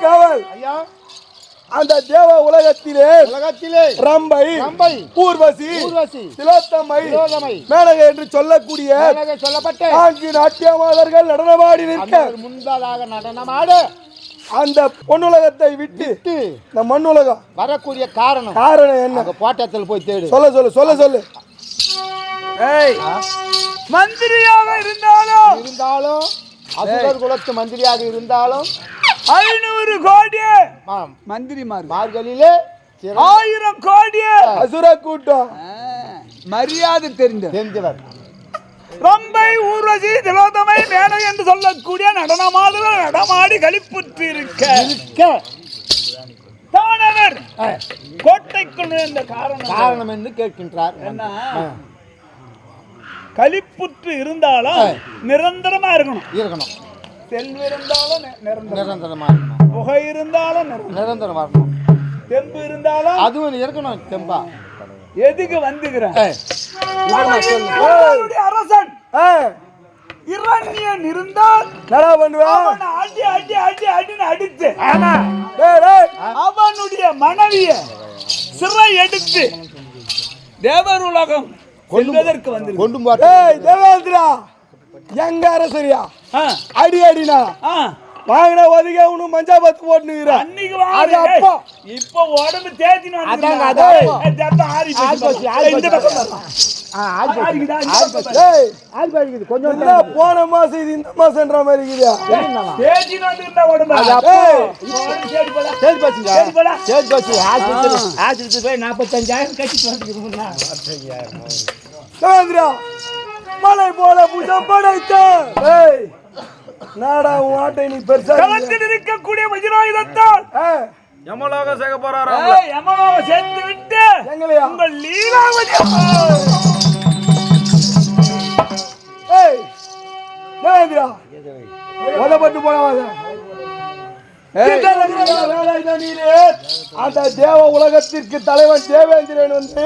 காவல். ஐயா. அந்த தேவ உலகத்திலே உலகத்திலே ரம்பை ரம்பை, ஊர்வசி ஊர்வசி, திலோத்தமை திலோத்தமை, மேனகை என்று சொல்லக்கூடிய மேலக சொல்லப்பட்ட நான்கு நாட்டியமாதர்கள் நடனமாடி நிற்க. முன்பதாக நடனமாட. அந்த பொன்னுலகத்தை விட்டு இந்த மண்ணுலகம். வரக்கூடிய காரணம். காரணம் என்ன? போட்டத்தில் போய் தேடு. சொல்ல சொல்லு சொல்ல சொல்லு. ஏய் மந்திரியாக இருந்தாலும் இருந்தாலும் அசுரர் குலத்து மந்திரியாக இருந்தாலும் ஐநூறு கோடி ஆம், மந்திரிமார் மார்கழியிலே ஆயிரம் கோடி அசுர கூட்டம். மரியாதை தெரிந்த தெரிந்தவர் ரம்பை ஊர்வசி திலோதமை மேடை என்று சொல்லக்கூடிய நடனமாதவர் நடமாடி களிப்புற்று இருக்க. இருக்க தானவர் கோட்டைக்குள் இருந்த காரணம் காரணம் என்று கேட்கின்றார். என்ன? ஆ, களிப்புற்று இருந்தாலும். நிரந்தரமா இருக்கணும். இருக்கணும். செல்வம் இருந்தாலும் நிரந்தரம். இருக்கணும். புகை இருந்தாலும் நிரந்தரம். இருக்கணும். தெம்பு இருந்தாலும் அதுவும் இருக்கணும் தெம்பா. எதுக்கு வந்துக்கிறேன் அரசன். இரண்யன் இருந்தால் என்னடா பண்ணுவா? அவனை அடி அடி அடி அடின்னு அடித்து டேய், டேய். அவனுடைய மனைவிய சிறை எடுத்து தேவர் உலகம் கொள்வதற்கு வந்து கொண்டு தேவேந்திரா எங்க அரசரியா? அடி அடினா? வாங்கின ஒதுக்க உனக்கு மஞ்சா பத்து போட்டுனுக்குற. அன்னைக்கு அது வாங்க அப்போ. இப்போ உடம்பு தேத்தின்னு அதாங்க, ரத்தம் ஆறி போச்சு. ஆறி இந்த. பக்கம் கொஞ்சம் போன மாசம் இது இந்த மாசம்ன்ற மாதிரி இருக்குதா நாற்பத்தஞ்சாயிரம் மலை போல புஜம் படைத்த. ஏய். நாடா உன் ஆட்டை நீ பெருசா களத்தில் இருக்கக்கூடிய வஜ்ராயுதத்தால் ஏய், யமலோகம் சேர்க்க போறாராம் ஏய், யமனோவை சேர்த்து விட்டு எங்களையா? உங்கள் லீலாவதி ஏய் தேவேந்திரா உதப்பட்டு போனவாத. அந்த தேவ உலகத்திற்கு தலைவன் தேவேந்திரன் வந்து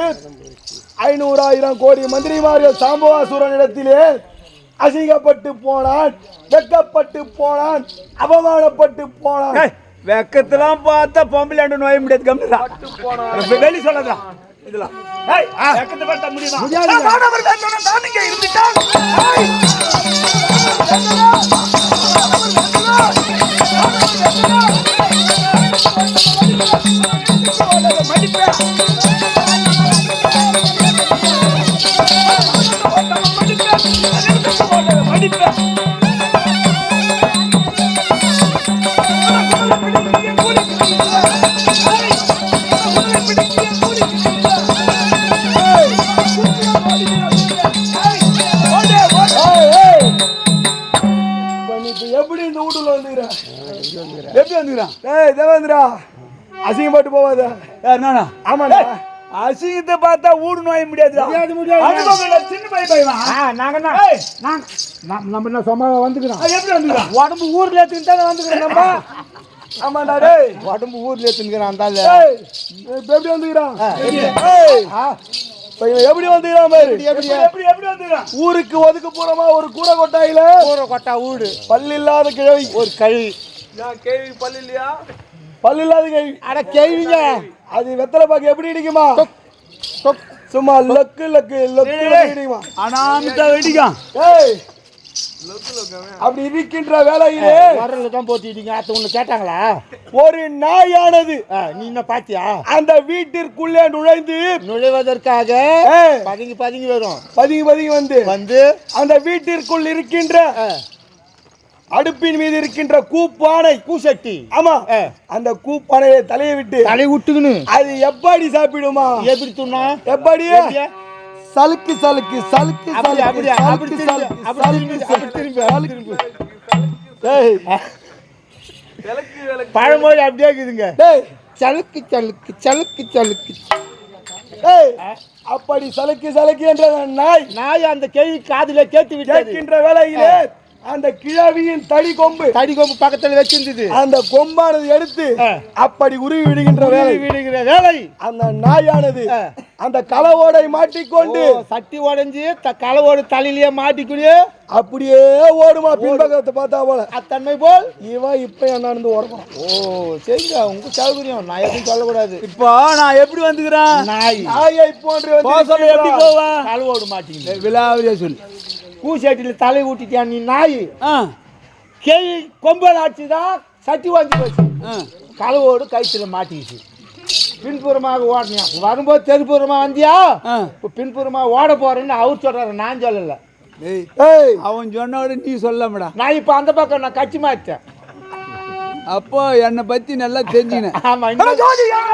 ஐநூறாயிரம் கோடி மந்திரிமார்கள் சாம்பவாசுரனிடத்திலே அசிங்கப்பட்டு போனான் வெட்கப்பட்டு போனான் அவமானப்பட்டு போனான். வெக்கத்தெல்லாம் பார்த்தா பொம்பளை நோய முடியாது கம்மிதா வெளி சொல்லதா இதெல்லாம் வெக்கத்தை பார்த்தா முடியுமா? முடியாதுங்க. வந்துக்கிறான் ஏய் தேவேந்திரா அசிங்கப்பட்டு போவாத. யார் நானா? ஆமாடா அசிங்கத்தை பார்த்தா ஊடு நோய முடியாது முடியாது, முடியாது. சின்ன பையன் பையன்? நாங்க நம்ம என்ன சும்மா வந்துக்கிறோம்? எப்படி வந்துக்கிறான் உடம்பு ஊர்ல எடுத்துக்கிட்டு தானே வந்துக்கிறோம் நம்ம. ஆமாடா டேய். உடம்பு ஊர்ல எடுத்துக்கிறான் அந்த எப்படி வந்துக்கிறான் எப்படி வந்துக்கிறான் எப்படி எப்படி? வந்துக்கிறான்? ஊருக்கு ஒதுக்கு போறமா ஒரு கூரை கொட்டாயில. ஊரை கொட்டா ஊடு. பல்லு இல்லாத கிழவி. ஒரு கழுவி கேள்வி பல்லு இல்லையா? பல்லு இல்லாத கிழவி அட கேள்விங்க. அது வெத்தலை பாக்கு எப்படி இடிக்குமா. சும்மா லக்கு லக்கு லக்கு இடிக்குமா? அனாமிட்டா வெடிக்கும் ஏய். அப்படி இருக்கின்ற வேலையிலே வரல தான் போட்டிட்டீங்க அத்த ஒண்ணு கேட்டாங்களா? ஒரு நாயானது நீ என்ன பாத்தியா? அந்த வீட்டிற்குள்ளே நுழைந்து நுழைவதற்காக பதுங்கி பதுங்கி வரும். பதுங்கி பதுங்கி வந்து வந்து அந்த வீட்டிற்குள் இருக்கின்ற அடுப்பின் மீது இருக்கின்ற கூப்பானை பூசட்டி ஆமா. அந்த கூப்பானையை தலையை விட்டு தலை விட்டுக்கணு அது எப்படி சாப்பிடுமா? எப்படி துண்ணா எப்படி? எப்படியா? சலுக்கு சலுக்கு சலுக்கு சலுக்கு சலுக்கு சலுக்கு சலுக்கு பழமொழி அப்படியே இருக்குதுங்க. சலுக்கு சலுக்கு சலுக்கு சலுக்கு. அப்படி சலுக்கு சலுக்கு என்ற நாய் நாய் அந்த கேள்வி காதுல கேட்டு விட்டது கேட்கின்ற வேளையிலே அந்த கிழவியின் தடி கொம்பு. தடி கொம்பு பக்கத்துல வச்சிருந்தது. அந்த கொம்பானது எடுத்து. அப்படி உருவி விடுகின்ற வேலை. விடுகிற வேலை. அந்த நாயானது. அந்த கலவோடை மாட்டிக்கொண்டு சட்டி உடைஞ்சு த கலவோடு தலையிலேயே மாட்டிக்குள்ளே அப்படியே ஓடுமா பின்பக்கத்தை பார்த்தா போல. அத்தன்மை போல். இவன் இப்ப என்னன்னு ஓடுவான் ஓ சரிங்க. உங்க சௌகரியம். நான் எதுவும் சொல்லக்கூடாது. இப்போ நான் எப்படி வந்துக்கிறேன்? நாய். நாயை போன்று எப்படி போவேன் கலவோடு மாட்டிங்க விலாவரியா சொல்லு. பூசேட்டியில் தலை ஊட்டிட்டியா நீ நாய்? கேய் கொம்பல் ஆச்சுதான் சட்டி வாங்கி போச்சு கலவோடு கயிற்றுல மாட்டிக்கிச்சு. பின்புறமாக ஓடினியா? வரும்போது தெருப்புறமா வந்தியா? இப்போ பின்புறமா ஓட போறேன்னு அவர் சொல்றாரு. நான் சொல்லல. ஏய் அவன் சொன்னோட நீ சொல்லமாடா. நான் இப்போ அந்த பக்கம் நான் கட்சி மாத்தேன். அப்போ என்னை பத்தி நல்லா தெரிஞ்சுக்கினேன். ஆமா இந்த